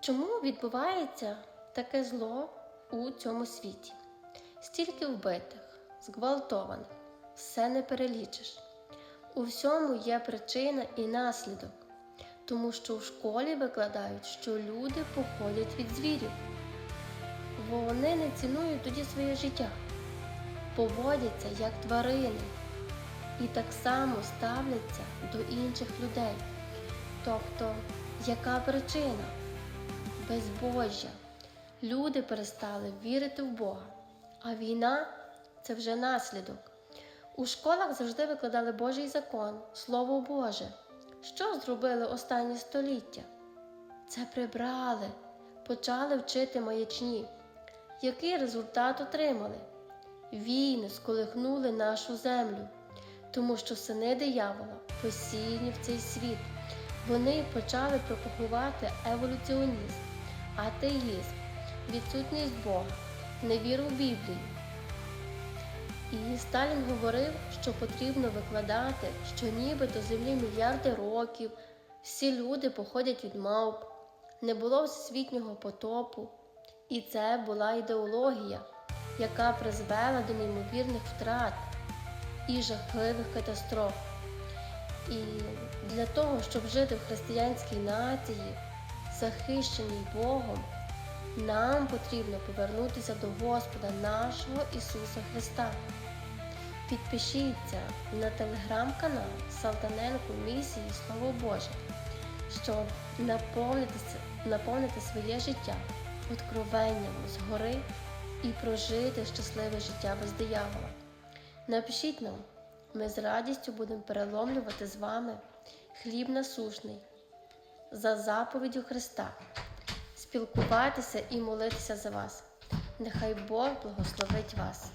Чому відбувається таке зло у цьому світі? Стільки вбитих, зґвалтованих, все не перелічиш. У всьому є причина і наслідок, тому що в школі викладають, що люди походять від звірів, бо вони не цінують тоді своє життя, поводяться як тварини і так само ставляться до інших людей. Тобто, яка причина? Безбожжя. Люди перестали вірити в Бога, а війна це вже наслідок. У школах завжди викладали Божий закон, Слово Боже. Що зробили останні століття? Це прибрали, почали вчити маячні. Який результат отримали? Війни сколихнули нашу землю, тому що сини диявола посіяні в цей світ. Вони почали пропагувати еволюціонізм, атеїзм, відсутність Бога, невіру в Біблію. І Сталін говорив, що потрібно викладати, що нібито землі мільярди років, всі люди походять від мавп, не було всесвітнього потопу. І це була ідеологія, яка призвела до неймовірних втрат і жахливих катастроф. І для того, щоб жити в християнській нації, захищеній Богом, нам потрібно повернутися до Господа нашого Ісуса Христа. Підпишіться на телеграм-канал Салтаненко місії Слово Боже, щоб наповнити, наповнити своє життя откровенням згори і прожити щасливе життя без диявола. Напишіть нам, ми з радістю будемо переломлювати з вами хліб насушний за заповіддю Христа, спілкуватися і молитися за вас. Нехай Бог благословить вас.